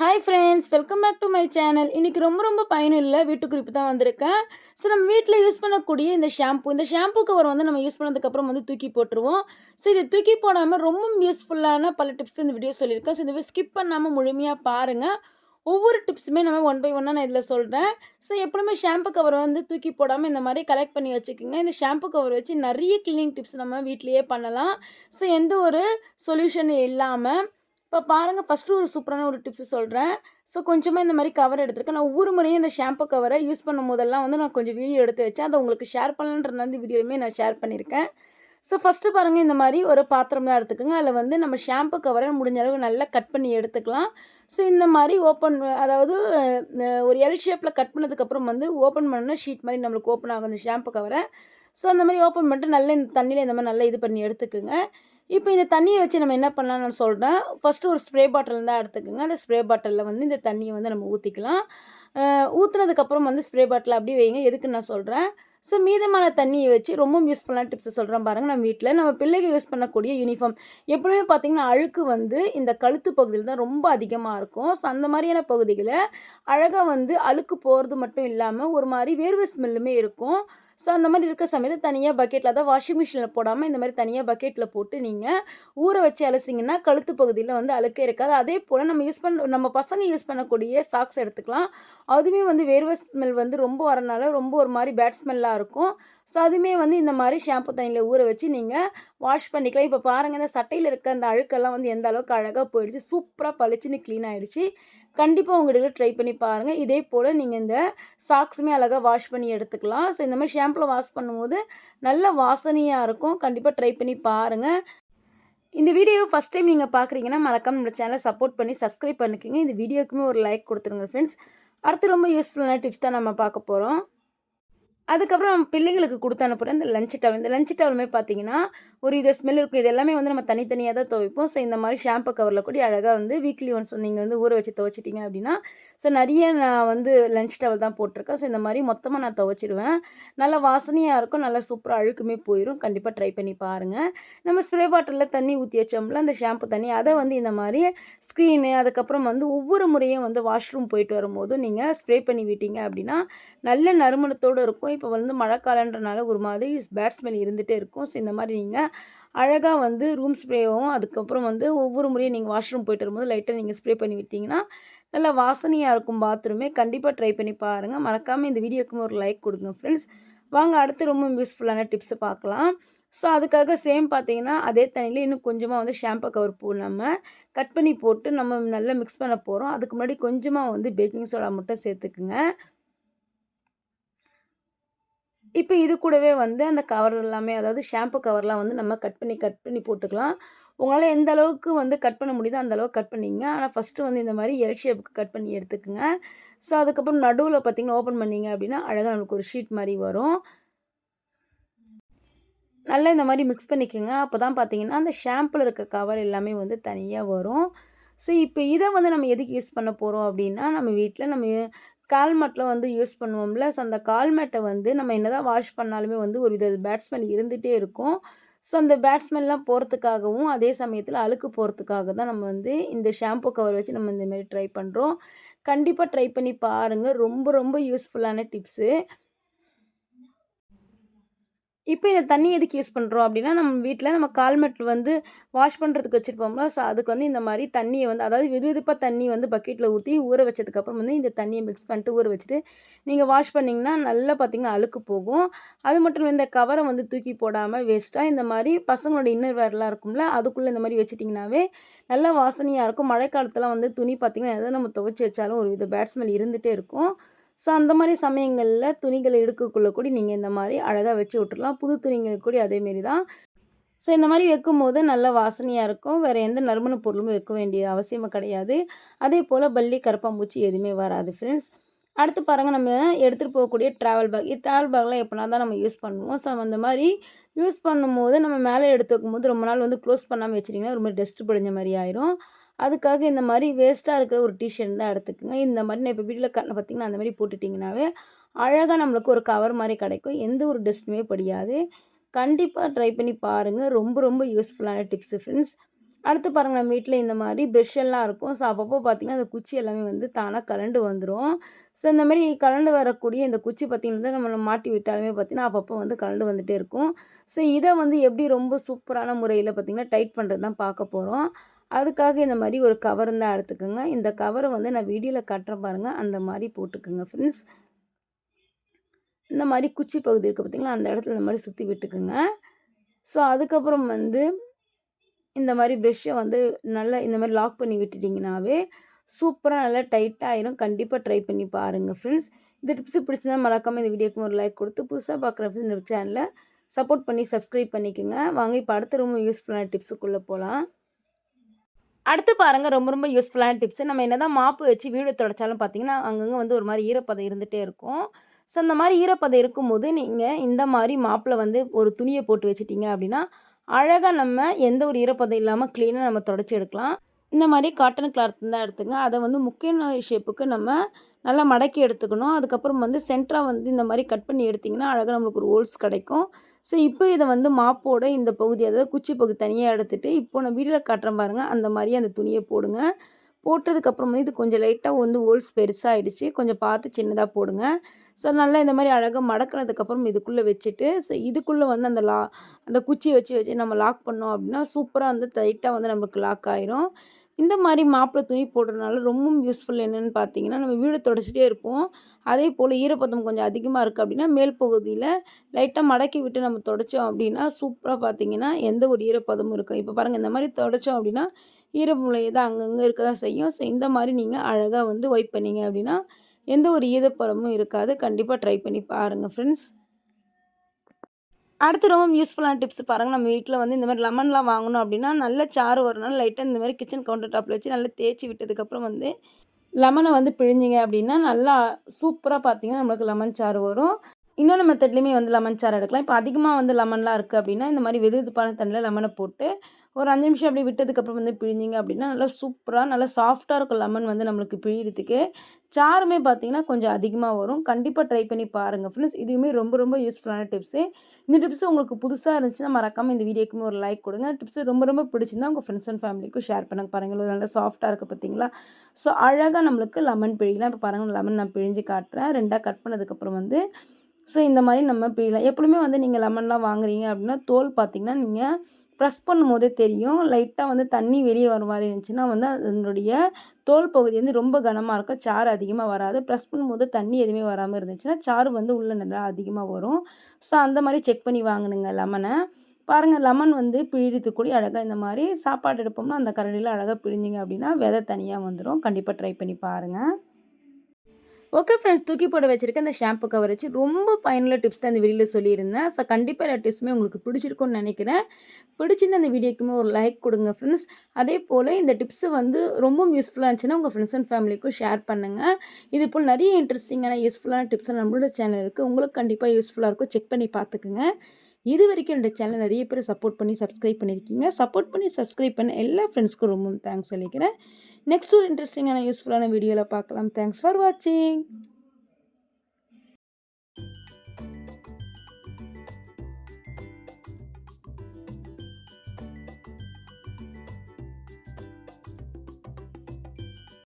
Hi friends welcome back to my channel இன்றைக்கி ரொம்ப ரொம்ப பயனுள்ள வீட்டு குறிப்பு தான் வந்திருக்கேன். ஸோ நம்ம வீட்டில் யூஸ் பண்ணக்கூடிய இந்த ஷாம்பு இந்த ஷாம்பு கவர் வந்து நம்ம யூஸ் பண்ணதுக்கப்புறம் வந்து தூக்கி போட்டுருவோம். ஸோ இதை தூக்கி போடாமல் ரொம்ப யூஸ்ஃபுல்லான பல டிப்ஸ் இந்த வீடியோ சொல்லியிருக்கேன். ஸோ இந்த ஸ்கிப் பண்ணாமல் முழுமையாக பாருங்கள் ஒவ்வொரு டிப்ஸுமே நம்ம ஒன் பை ஒன்னாக நான் இதில் சொல்கிறேன் ஸோ எப்பவுமே ஷாம்பு கவர் வந்து தூக்கி போடாமல் இந்த மாதிரி கலெக்ட் பண்ணி வச்சுக்கோங்க. இந்த ஷாம்பு கவர் வச்சு நிறைய க்ளீனிங் டிப்ஸ் நம்ம வீட்லேயே பண்ணலாம். ஸோ எந்த ஒரு சொல்யூஷனும் இல்லாமல் இப்போ பாருங்கள் ஃபஸ்ட்டு ஒரு சூப்பரான ஒரு டிப்ஸ் சொல்கிறேன் ஸோ கொஞ்சமாக இந்த மாதிரி கவர் எடுத்துருக்கேன். நான் ஒவ்வொரு முறையும் இந்த ஷாம்பு கவரை யூஸ் பண்ணும் போதெல்லாம் வந்து நான் கொஞ்சம் வீடியோ எடுத்து வச்சேன் அதை உங்களுக்கு ஷேர் பண்ணலான்ற அந்த வீடியோவுமே நான் ஷேர் பண்ணியிருக்கேன். ஸோ ஃபஸ்ட்டு பாருங்கள் இந்த மாதிரி ஒரு பாத்திரம் தான் எடுத்துக்கோங்க. அதில் வந்து நம்ம ஷாம்பு கவரை முடிஞ்ச அளவு நல்லா கட் பண்ணி எடுத்துக்கலாம். ஸோ இந்த மாதிரி ஓப்பன் அதாவது ஒரு எல் ஷேப்பில் கட் பண்ணதுக்கப்புறம் வந்து ஓப்பன் பண்ண ஷீட் மாதிரி நம்மளுக்கு ஓப்பன் ஆகும் இந்த ஷாம்பு கவரை ஸோ அந்த மாதிரி ஓப்பன் பண்ணிட்டு நல்லா இந்த தண்ணியில் இந்த மாதிரி நல்லா இது பண்ணி எடுத்துக்கோங்க. இப்போ இந்த தண்ணியை வச்சு நம்ம என்ன பண்ணலாம்னு நான் சொல்கிறேன் ஃபஸ்ட்டு ஒரு ஸ்ப்ரே பாட்டில் தான் எடுத்துக்கோங்க. அந்த ஸ்ப்ரே பாட்டிலில் வந்து இந்த தண்ணியை வந்து நம்ம ஊற்றிக்கலாம் ஊற்றுனதுக்கப்புறம் வந்து ஸ்ப்ரே பாட்டில் அப்படியே வைங்க. எதுக்கு நான் சொல்கிறேன் ஸோ மீதமான தண்ணியை வச்சு ரொம்ப யூஸ்ஃபுல்லான டிப்ஸ் சொல்கிறேன் பாருங்கள் நம்ம வீட்டில் நம்ம பிள்ளைக்கு யூஸ் பண்ணக்கூடிய யூனிஃபார்ம் எப்பவுமே பார்த்திங்கன்னா அழுக்கு வந்து இந்த கழுத்து பகுதியில் தான் ரொம்ப அதிகமாக இருக்கும். ஸோ அந்த மாதிரியான பகுதிகளை அழகாக வந்து அழுக்கு போகிறது மட்டும் இல்லாமல் ஒரு மாதிரி வேர்வை ஸ்மெல்லுமே இருக்கும். ஸோ அந்த மாதிரி இருக்கிற சமயத்தில் தனியாக பக்கெட்டில் தான் வாஷிங் மிஷினில் போடாமல் இந்த மாதிரி தனியாக பக்கெட்டில் போட்டு நீங்கள் ஊற வச்சு அலசிங்கன்னா கழுத்து பகுதியில் வந்து அழுக்கே இருக்காது. அதே போல் நம்ம யூஸ் பண்ண நம்ம பசங்க யூஸ் பண்ணக்கூடிய சாக்ஸ் எடுத்துக்கலாம். அதுவுமே வந்து வேர்வை ஸ்மெல் வந்து ரொம்ப வரனால ரொம்ப ஒரு மாதிரி பேட் ஸ்மெல்லாக இருக்கும். ஸோ அதுவுமே வந்து இந்த மாதிரி ஷாம்பு தண்ணியில் ஊற வச்சு நீங்கள் வாஷ் பண்ணிக்கலாம். இப்போ பாருங்கள் இந்த சட்டையில் இருக்க அந்த அழுக்கெல்லாம் வந்து எந்த அளவுக்கு அழகாக போயிடுச்சு சூப்பராக பளிச்சுன்னு க்ளீன் ஆகிடுச்சு கண்டிப்பாக உங்கள் வீட்டில் ட்ரை பண்ணி பாருங்கள் இதே போல் நீங்கள் இந்த சாக்ஸுமே அழகாக வாஷ் பண்ணி எடுத்துக்கலாம். ஸோ இந்த மாதிரி ஷாம்பில் வாஷ் பண்ணும்போது நல்ல வாசனையாக இருக்கும். கண்டிப்பாக ட்ரை பண்ணி பாருங்கள் இந்த வீடியோ ஃபஸ்ட் டைம் நீங்கள் பார்க்குறீங்கன்னா மறக்காம நம்ம சேனலை சப்போர்ட் பண்ணி சப்ஸ்கிரைப் பண்ணிக்கோங்க. இந்த வீடியோக்குமே ஒரு லைக் கொடுத்துருங்க ஃப்ரெண்ட்ஸ் அடுத்து ரொம்ப யூஸ்ஃபுல்லான டிப்ஸ் தான் நம்ம பார்க்க போகிறோம் அதுக்கப்புறம் நம்ம பிள்ளைங்களுக்கு கொடுத்து அனுப்புகிற இந்த லஞ்ச் டவல் இந்த லஞ்ச் டவலுமே பார்த்தீங்கன்னா ஒரு இது ஸ்மெல் இருக்கும். இது எல்லாமே வந்து நம்ம தனித்தனியாக தான் துவைப்போம். ஸோ இந்த மாதிரி ஷாம்பு கவரில் கூட அழகாக வந்து வீக்லி ஒன்ஸ் நீங்கள் வந்து ஊற வச்சு துவைச்சிட்டிங்க அப்படின்னா ஸோ நிறைய நான் வந்து லஞ்ச் டவல் தான் போட்டிருக்கேன். ஸோ இந்த மாதிரி மொத்தமாக நான் துவைச்சிடுவேன் நல்லா வாசனையாக இருக்கும். நல்லா சூப்பராக அழுக்குமே போயிடும் கண்டிப்பாக ட்ரை பண்ணி பாருங்கள் நம்ம ஸ்ப்ரே பாட்டிலில் தண்ணி ஊற்றி வச்சோம்ல அந்த ஷாம்பு தண்ணி அதை வந்து இந்த மாதிரி ஸ்க்ரீனு அதுக்கப்புறம் வந்து ஒவ்வொரு முறையும் வந்து வாஷ்ரூம் போயிட்டு வரும்போது நீங்கள் ஸ்ப்ரே பண்ணி விட்டீங்க அப்படின்னா நல்ல நறுமணத்தோடு இருக்கும். இப்போ வந்து மழைக்காலன்றனால ஒரு மாதிரி பேட் ஸ்மெல் இருந்துகிட்டே இருக்கும். ஸோ இந்த மாதிரி நீங்கள் அழகாக வந்து ரூம் ஸ்ப்ரேவும் அதுக்கப்புறம் வந்து ஒவ்வொரு முறையும் நீங்கள் வாஷ்ரூம் போயிட்டு வரும்போது லைட்டாக நீங்கள் ஸ்ப்ரே பண்ணி விட்டிங்கன்னா நல்லா வாசனையாக இருக்கும் பாத்ரூமே. கண்டிப்பாக ட்ரை பண்ணி பாருங்கள் மறக்காமல் இந்த வீடியோக்குமே ஒரு லைக் கொடுங்க ஃப்ரெண்ட்ஸ். வாங்க அடுத்து ரொம்ப யூஸ்ஃபுல்லான டிப்ஸை பார்க்கலாம் ஸோ அதுக்காக சேம் பார்த்தீங்கன்னா அதே தண்ணியில் இன்னும் கொஞ்சமாக வந்து ஷாம்பு கவர் பூ நம்ம கட் பண்ணி போட்டு நம்ம நல்லா மிக்ஸ் பண்ண போகிறோம் அதுக்கு முன்னாடி கொஞ்சமாக வந்து பேக்கிங் சோடா மட்டும் சேர்த்துக்குங்க. இப்போ இது கூடவே வந்து அந்த கவர் எல்லாமே அதாவது ஷாம்பு கவர்லாம் வந்து நம்ம கட் பண்ணி கட் பண்ணி போட்டுக்கலாம். உங்களால் எந்த அளவுக்கு வந்து கட் பண்ண முடியுதோ அந்த அளவுக்கு கட் பண்ணிங்க. ஆனால் ஃபஸ்ட்டு வந்து இந்த மாதிரி எல் ஷேப்புக்கு கட் பண்ணி எடுத்துக்கோங்க. ஸோ அதுக்கப்புறம் நடுவில் பார்த்தீங்கன்னா ஓப்பன் பண்ணிங்க அப்படின்னா அழகாக நம்மளுக்கு ஒரு ஷீட் மாதிரி வரும். நல்லா இந்த மாதிரி மிக்ஸ் பண்ணிக்கோங்க. அப்போ தான் பார்த்தீங்கன்னா அந்த ஷாம்பில் இருக்க கவர் எல்லாமே வந்து தனியாக வரும். ஸோ இப்போ இதை வந்து நம்ம எதுக்கு யூஸ் பண்ண போகிறோம் அப்படின்னா நம்ம வீட்டில் நம்ம கால்மேட்டில் வந்து யூஸ் பண்ணுவோம்ல. ஸோ அந்த கால்மேட்டை வந்து நம்ம என்ன தான் வாஷ் பண்ணாலுமே வந்து ஒரு வித பேட் ஸ்மெல் இருந்துகிட்டே இருக்கும். ஸோ அந்த பேட் ஸ்மெல்லாம் போகிறதுக்காகவும் அதே சமயத்தில் அழுக்கு போகிறதுக்காக தான் நம்ம வந்து இந்த ஷாம்பு கவர் வச்சு நம்ம இந்தமாரி ட்ரை பண்ணுறோம் கண்டிப்பாக ட்ரை பண்ணி பாருங்கள் ரொம்ப ரொம்ப யூஸ்ஃபுல்லான டிப்ஸு. இப்போ இந்த தண்ணி எதுக்கு யூஸ் பண்ணுறோம் அப்படின்னா நம்ம வீட்டில் நம்ம கால்மெட் வந்து வாஷ் பண்ணுறதுக்கு வச்சுருப்போம்ல ஸோ அதுக்கு வந்து இந்த மாதிரி தண்ணியை வந்து அதாவது வெது வெதுப்பாக தண்ணி வந்து பக்கெட்டில் ஊற்றி ஊற வச்சதுக்கப்புறம் வந்து இந்த தண்ணியை மிக்ஸ் பண்ணிட்டு ஊற வச்சுட்டு நீங்கள் வாஷ் பண்ணிங்கன்னா நல்லா பார்த்திங்கன்னா அழுக்கு போகும். அது மட்டும் இந்த கவரை வந்து தூக்கி போடாமல் வேஸ்ட்டாக இந்த மாதிரி பசங்களோட இன்னர் வேர்லாம் இருக்கும்ல அதுக்குள்ளே இந்த மாதிரி வச்சிட்டிங்கனாவே நல்லா வாசனையாக இருக்கும். மழைக்காலத்தில் வந்து துணி பார்த்திங்கன்னா எதை நம்ம துவைச்சி வச்சாலும் ஒரு வித பேட்ஸ்மெல் இருந்துகிட்டே இருக்கும். ஸோ அந்த மாதிரி சமயங்களில் துணிகளை எடுக்கக்குள்ளே கூட நீங்கள் இந்த மாதிரி அழகாக வச்சு விட்டுடலாம் புது துணிகள் கூட அதேமாரி தான். ஸோ இந்த மாதிரி வைக்கும்போது நல்ல வாசனையாக இருக்கும். வேறு எந்த நறுமண பொருளும் வைக்க வேண்டிய அவசியமும் கிடையாது. அதே போல் பள்ளி கரப்பாம்பூச்சி எதுவுமே வராது ஃப்ரெண்ட்ஸ் அடுத்து பாருங்கள் நம்ம எடுத்துகிட்டு போகக்கூடிய ட்ராவல் பேக் ட்ராவல் பேக்லாம் எப்போனா தான் நம்ம யூஸ் பண்ணுவோம். ஸோ அந்த மாதிரி யூஸ் பண்ணும்போது நம்ம மேலே எடுத்து வைக்கும்போது ரொம்ப நாள் வந்து க்ளோஸ் பண்ணாமல் வச்சிட்டிங்கன்னா ரொம்ப டஸ்ட் படிஞ்ச மாதிரி ஆயிரும். அதுக்காக இந்த மாதிரி வேஸ்ட்டாக இருக்கிற ஒரு டிஷர்ட் தான் எடுத்துக்கோங்க. இந்த மாதிரி நான் இப்போ வீட்டில் கண்ணை பார்த்தீங்கன்னா அந்த மாதிரி போட்டுட்டிங்கனாவே அழகாக நம்மளுக்கு ஒரு கவர் மாதிரி கிடைக்கும். எந்த ஒரு டஸ்ட்டுமே படியாது. கண்டிப்பாக ட்ரை பண்ணி பாருங்கள் ரொம்ப ரொம்ப யூஸ்ஃபுல்லான டிப்ஸு ஃப்ரெண்ட்ஸ் அடுத்து பாருங்கள் நம்ம வீட்டில் இந்த மாதிரி ப்ரெஷ் எல்லாம் இருக்கும். ஸோ அப்பப்போ பார்த்தீங்கன்னா, அந்த குச்சி எல்லாமே வந்து தானாக கழண்டு வந்துடும் ஸோ இந்த மாதிரி கழண்டு வரக்கூடிய இந்த குச்சி பார்த்தீங்கன்னா, நம்ம மாட்டி விட்டாலுமே பார்த்தீங்கன்னா, அப்பப்போ வந்து கலண்டு வந்துகிட்டே இருக்கும். ஸோ இதை வந்து எப்படி ரொம்ப சூப்பரான முறையில் பார்த்தீங்கன்னா, டைட் பண்ணுறது தான் பார்க்க போகிறோம் அதுக்காக இந்த மாதிரி ஒரு கவர் தான் எடுத்துக்கோங்க. இந்த கவரை வந்து நான் வீடியோவில் கட்டுற பாருங்கள் அந்த மாதிரி போட்டுக்கோங்க ஃப்ரெண்ட்ஸ். இந்த மாதிரி குச்சி பகுதி இருக்குது பார்த்தீங்களா, அந்த இடத்துல இந்த மாதிரி சுற்றி விட்டுக்குங்க. ஸோ அதுக்கப்புறம் வந்து இந்த மாதிரி ப்ரெஷ்ஷை வந்து நல்லா இந்த மாதிரி லாக் பண்ணி விட்டுட்டிங்கனாவே சூப்பராக நல்லா டைட்டாகிடும் ஆயிரும். ட்ரை பண்ணி பாருங்க ஃப்ரெண்ட்ஸ். இந்த டிப்ஸ் பிடிச்சிருந்தா மறக்காமல் இந்த வீடியோக்கு ஒரு லைக் கொடுத்து புதுசாக பார்க்குற ஃப்ரெண்ட்ஸ் இந்த சேனலை சப்போர்ட் பண்ணி சப்ஸ்கிரைப் பண்ணிக்கங்க. வாங்க இப்போ அடுத்த ரொம்ப யூஸ்ஃபுல்லான டிப்ஸுக்குள்ளே போகலாம் அடுத்து பாருங்க ரொம்ப ரொம்ப யூஸ்ஃபுல்லான டிப்ஸ். நம்ம என்ன தான் மாப்பு வச்சு வீடு தொடச்சாலும் பார்த்தீங்கன்னா, அங்கங்கே வந்து ஒரு மாதிரி ஈரப்பதம் இருந்துகிட்டே இருக்கும். ஸோ அந்த மாதிரி ஈரப்பதம் இருக்கும்போது, நீங்கள் இந்த மாதிரி மாப்பில் வந்து ஒரு துணியை போட்டு வச்சுட்டிங்க அப்படின்னா, அழகாக நம்ம எந்த ஒரு ஈரப்பதம் இல்லாமல் க்ளீனாக நம்ம தொடச்சி எடுக்கலாம். இந்த மாதிரி காட்டன் கிளாத் தான் எடுத்துங்க. அதை வந்து முக்கிய ஷேப்புக்கு நம்ம நல்லா மடக்கி எடுத்துக்கணும். அதுக்கப்புறம் வந்து சென்ட்ராக வந்து இந்த மாதிரி கட் பண்ணி எடுத்திங்கன்னா அழகாக நம்மளுக்கு ஒரு ஹோல்ஸ் கிடைக்கும். ஸோ இப்போ இதை வந்து மாப்போட இந்த பகுதி அதாவது குச்சி பகுதி தனியாக எடுத்துகிட்டு இப்போ நான் வீடியோவில் காட்டுறேன் பாருங்கள் அந்த மாதிரி அந்த துணியை போடுங்க. போட்டதுக்கப்புறம் வந்து இது கொஞ்சம் லைட்டாக வந்து ஹோல்ஸ் பெருசாகிடுச்சு கொஞ்சம் பார்த்து சின்னதாக போடுங்க. ஸோ நல்லா இந்த மாதிரி அழகாக மடக்குனதுக்கப்புறம் இதுக்குள்ளே வச்சுட்டு, ஸோ இதுக்குள்ளே வந்து அந்த லா அந்த குச்சியை வச்சு வச்சு நம்ம லாக் பண்ணோம் அப்படின்னா, சூப்பராக வந்து டைட்டாக வந்து நம்மளுக்கு லாக் ஆயிரும். இந்த மாதிரி மாப்பிள்ளை துணி போடுறதுனால ரொம்பவும் யூஸ்ஃபுல் என்னன்னு பார்த்தீங்கன்னா, நம்ம வீடு தொடச்சிட்டே இருப்போம். அதே போல் ஈரப்பதம் கொஞ்சம் அதிகமாக இருக்குது அப்படின்னா, மேல் பகுதியில் லைட்டாக மடக்கி விட்டு நம்ம தொடச்சோம் அப்படின்னா, சூப்பராக பார்த்தீங்கன்னா, எந்த ஒரு ஈரப்பதமும் இருக்கும் இப்போ பாருங்கள் இந்த மாதிரி தொடச்சோம் அப்படின்னா, ஈரமுளை தான் அங்கங்கே இருக்க தான் செய்யும். ஸோ இந்த மாதிரி நீங்கள் அழகாக வந்து ஒய்ப் பண்ணீங்க அப்படின்னா, எந்த ஒரு ஈரப்பதமும் இருக்காது. கண்டிப்பாக ட்ரை பண்ணி பாருங்க ஃப்ரெண்ட்ஸ். அடுத்து ரொம்ப யூஸ்ஃபுல்லான டிப்ஸ் பாருங்க. நம்ம வீட்டில் வந்து இந்த மாதிரி லெமன்லாம் வாங்கணும் அப்படின்னா, நல்ல சாறு வரணும் லைட்டாக இந்த மாதிரி கிச்சன் கவுண்டர் டாப்ல வச்சு நல்லா தேய்ச்சி விட்டதுக்கப்புறம் வந்து, லெமனை வந்து பிழிஞ்சிங்க அப்படின்னா, நல்லா சூப்பராக பார்த்தீங்கன்னா, நம்மளுக்கு லெமன் சாறு வரும். இன்னொரு மெத்தட்லேயுமே வந்து லெமன் சாறு எடுக்கலாம். இப்போ அதிகமாக வந்து லெமன்லாம் இருக்குது அப்படின்னா, இந்த மாதிரி வெது வெதுப்பான தண்ணியில் லெமனை போட்டு, ஒரு அஞ்சு நிமிஷம் அப்படி விட்டதுக்கப்புறம் வந்து பிழிஞ்சிங்க அப்படின்னா, நல்லா சூப்பராக நல்லா சாஃப்டாக இருக்கும் லெமன் வந்து நம்மளுக்கு பிழிகிறதுக்கு சாருமே பார்த்தீங்கன்னா, கொஞ்சம் அதிகமாக வரும். கண்டிப்பாக ட்ரை பண்ணி பாருங்கள் ஃப்ரெண்ட்ஸ். இதுவுமே ரொம்ப ரொம்ப யூஸ்ஃபுல்லான டிப்ஸு. இந்த டிப்ஸ் உங்களுக்கு புதுசாக இருந்துச்சுன்னா, மறக்காமல் இந்த வீடியோக்குமே ஒரு லைக் கொடுங்க டிப்ஸ் ரொம்ப ரொம்ப பிடிச்சிருந்தா உங்கள் ஃப்ரெண்ட்ஸ் அண்ட் ஃபேமிலிக்கும் ஷேர் பண்ணுங்க. பாருங்கள் ஒரு நல்லா சாஃப்டாக இருக்குது பார்த்தீங்களா? ஸோ அழகாக நம்மளுக்கு லெமன் பிழியலாம். இப்போ பாருங்கள் லெமன் நான் பிழிஞ்சு காட்டுறேன். ரெண்டாக கட் பண்ணதுக்கப்புறம் வந்து ஸோ இந்த மாதிரி நம்ம பிழியலாம். எப்பவுமே வந்து நீங்கள் லெமன்லாம் வாங்குறீங்க அப்படின்னா, தோல் பார்த்தீங்கன்னா, நீங்கள் ப்ரெஸ் பண்ணும்போதே தெரியும். லைட்டாக வந்து தண்ணி வெளியே வர மாதிரி இருந்துச்சுன்னா வந்து அதனுடைய தோல் பகுதி வந்து ரொம்ப கனமாக இருக்கும். சாறு அதிகமாக வராது. ப்ரெஸ் பண்ணும்போது தண்ணி எதுவுமே வராமல் இருந்துச்சுன்னா, சாறு வந்து உள்ளே நல்லா அதிகமாக வரும். ஸோ அந்த மாதிரி செக் பண்ணி வாங்கினுங்க லெமனை பாருங்கள் லெமன் வந்து பிழியறதுக்கு அழகாக இந்த மாதிரி சாப்பாடு எடுப்போம்னா, அந்த கரண்டில அழகாக பிழிஞ்சிங்க அப்படின்னா, விதை தனியாக வந்துடும் கண்டிப்பாக ட்ரை பண்ணி பாருங்கள் ஓகே ஃப்ரெண்ட்ஸ். தூக்கி போட வச்சிருக்க இந்த ஷாம்பு கவர் வச்சு ரொம்ப பயனுள்ள டிப்ஸ் தான் வீடியோவில் சொல்லியிருந்தேன். ஸோ கண்டிப்பாக எல்லா டிப்ஸுமே உங்களுக்கு பிடிச்சிருக்கும்னு நினைக்கிறேன் பிடிச்சிருந்த அந்த வீடியோக்குமே ஒரு லைக் கொடுங்க ஃப்ரெண்ட்ஸ். அதே போல் இந்த டிப்ஸு வந்து ரொம்ப யூஸ்ஃபுல்லாக இருந்துச்சுன்னா, உங்கள் ஃப்ரெண்ட்ஸ் அண்ட் ஃபேமிலிக்கும் ஷேர் பண்ணுங்க. இது போல் நிறைய இன்ட்ரெஸ்டிங்கான, யூஸ்ஃபுல்லான டிப்ஸ் நம்மளோட சேனல் இருக்குது உங்களுக்கு கண்டிப்பாக யூஸ்ஃபுல்லாக இருக்கும். செக் பண்ணி பார்த்துக்குங்க. இது வரைக்கும் இந்த சேனல் நிறைய பேர் சப்போர்ட் பண்ணி சப்ஸ்கிரைப் பண்ணியிருக்கீங்க. சப்போர்ட் பண்ணி சப்ஸ்கிரைப் பண்ண எல்லா ஃப்ரெண்ட்ஸ்க்கும் ரொம்பவும் தேங்க்ஸ் சொல்லிக்கிறேன். நெக்ஸ்ட் ஒரு இன்ட்ரெஸ்டிங்கான, யூஸ்ஃபுல்லான வீடியோவில் பார்க்கலாம். தேங்க்ஸ் ஃபார் வாட்சிங்.